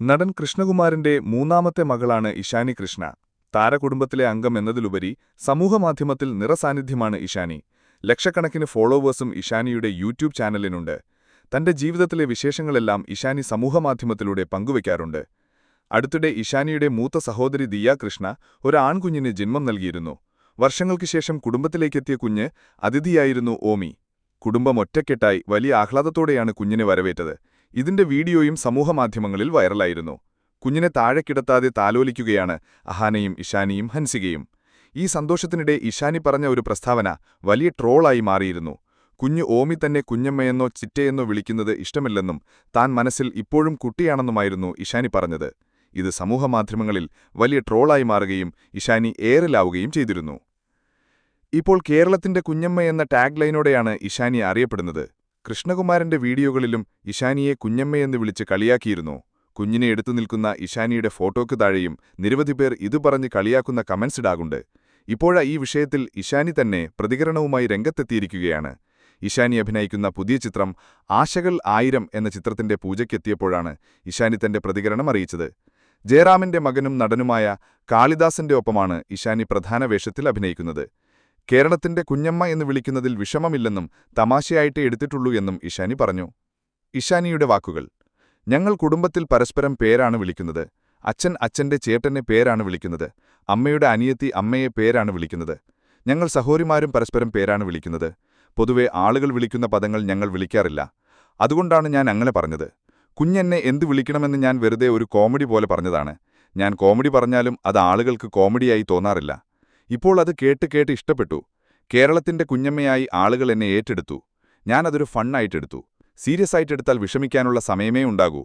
നടൻ കൃഷ്ണകുമാറിന്റെ മൂന്നാമത്തെ മകളാണ് ഇഷാനി കൃഷ്ണ. താരകുടുംബത്തിലെ അംഗം എന്നതിലുപരി സമൂഹമാധ്യമത്തിൽ നിറസാന്നിധ്യമാണ് ഇഷാനി ലക്ഷക്കണക്കിന് ഫോളോവേഴ്സും ഇഷാനിയുടെ യൂട്യൂബ് ചാനലിനുണ്ട്. തന്റെ ജീവിതത്തിലെ വിശേഷങ്ങളെല്ലാം ഇഷാനി സമൂഹമാധ്യമത്തിലൂടെ പങ്കുവയ്ക്കാറുണ്ട്. അടുത്തിടെ ഇഷാനിയുടെ മൂത്ത സഹോദരി ദിയാ കൃഷ്ണ ഒരു ആൺകുഞ്ഞിന് ജന്മം നൽകിയിരുന്നു. വർഷങ്ങൾക്കു ശേഷം കുടുംബത്തിലേക്കെത്തിയ കുഞ്ഞ് അതിഥിയായിരുന്നു ഓമി. കുടുംബം ഒറ്റക്കെട്ടായി വലിയ ആഹ്ലാദത്തോടെയാണ് കുഞ്ഞിനെ വരവേറ്റത്. ഇതിന്റെ വീഡിയോയും സമൂഹമാധ്യമങ്ങളിൽ വൈറലായിരുന്നു. കുഞ്ഞിനെ താഴെ കിടത്താതെ താലോലിക്കുകയാണ് അഹാനയും ഇഷാനിയും ഹൻസികയും. ഈ സന്തോഷത്തിനിടെ ഇഷാനി പറഞ്ഞ ഒരു പ്രസ്താവന വലിയ ട്രോളായി മാറിയിരുന്നു. കുഞ്ഞു ഓമി തന്നെ കുഞ്ഞമ്മയെന്നോ ചിറ്റയെന്നോ വിളിക്കുന്നത് ഇഷ്ടമില്ലെന്നും താൻ മനസ്സിൽ ഇപ്പോഴും കുട്ടിയാണെന്നുമായിരുന്നു ഇഷാനി പറഞ്ഞത്. ഇത് സമൂഹമാധ്യമങ്ങളിൽ വലിയ ട്രോളായി മാറുകയും ഇഷാനി ഏറിലാവുകയും ചെയ്തിരുന്നു. ഇപ്പോൾ കേരളത്തിന്റെ കുഞ്ഞമ്മ എന്ന ടാഗ് ലൈനോടെയാണ് ഇഷാനി അറിയപ്പെടുന്നത്. കൃഷ്ണകുമാരന്റെ വീഡിയോകളിലും ഇഷാനിയെ കുഞ്ഞമ്മയെന്ന് വിളിച്ച് കളിയാക്കിയിരുന്നു. കുഞ്ഞിനെ എടുത്തു നിൽക്കുന്ന ഇഷാനിയുടെ ഫോട്ടോയ്ക്ക് താഴെയും നിരവധി പേർ ഇതു പറഞ്ഞ് കളിയാക്കുന്ന കമൻസ് ഇടാകുണ്ട്. ഇപ്പോഴാ ഈ വിഷയത്തിൽ ഇഷാനി തന്നെ പ്രതികരണവുമായി രംഗത്തെത്തിയിരിക്കുകയാണ്. ഇഷാനി അഭിനയിക്കുന്ന പുതിയ ചിത്രം ആശകൾ ആയിരം എന്ന ചിത്രത്തിന്റെ പൂജയ്ക്കെത്തിയപ്പോഴാണ് ഇഷാനി തന്റെ പ്രതികരണം അറിയിച്ചത്. ജയറാമിന്റെ മകനും നടനുമായ കാളിദാസന്റെ ഒപ്പമാണ് ഇഷാനി പ്രധാന വേഷത്തിൽ അഭിനയിക്കുന്നത്. കേരളത്തിന്റെ കുഞ്ഞമ്മ എന്ന് വിളിക്കുന്നതിൽ വിഷമമില്ലെന്നും തമാശയായിട്ടേ എടുത്തിട്ടുള്ളൂ എന്നും ഇഷാനി പറഞ്ഞു. ഇഷാനിയുടെ വാക്കുകൾ. ഞങ്ങൾ കുടുംബത്തിൽ പരസ്പരം പേരാണ് വിളിക്കുന്നത്. അച്ഛൻ അച്ഛന്റെ ചേട്ടനെ പേരാണ് വിളിക്കുന്നത്. അമ്മയുടെ അനിയത്തി അമ്മയെ പേരാണ് വിളിക്കുന്നത്. ഞങ്ങൾ സഹോരിമാരും പരസ്പരം പേരാണ് വിളിക്കുന്നത്. പൊതുവെ ആളുകൾ വിളിക്കുന്ന പദങ്ങൾ ഞങ്ങൾ വിളിക്കാറില്ല. അതുകൊണ്ടാണ് ഞാൻ അങ്ങനെ പറഞ്ഞത്. കുഞ്ഞെന്നെ എന്ത് വിളിക്കണമെന്ന് ഞാൻ വെറുതെ ഒരു കോമഡി പോലെ പറഞ്ഞതാണ്. ഞാൻ കോമഡി പറഞ്ഞാലും അത് ആളുകൾക്ക് കോമഡിയായി തോന്നാറില്ല. ഇപ്പോൾ അത് കേട്ട് കേട്ട് ഇഷ്ടപ്പെട്ടു. കേരളത്തിന്റെ കുഞ്ഞമ്മയായി ആളുകൾ എന്നെ ഏറ്റെടുത്തു. ഞാനതൊരു ഫണ്ണായിട്ടെടുത്തു. സീരിയസ് ആയിട്ടെടുത്താൽ വിഷമിക്കാനുള്ള സമയമേ ഉണ്ടാകൂ.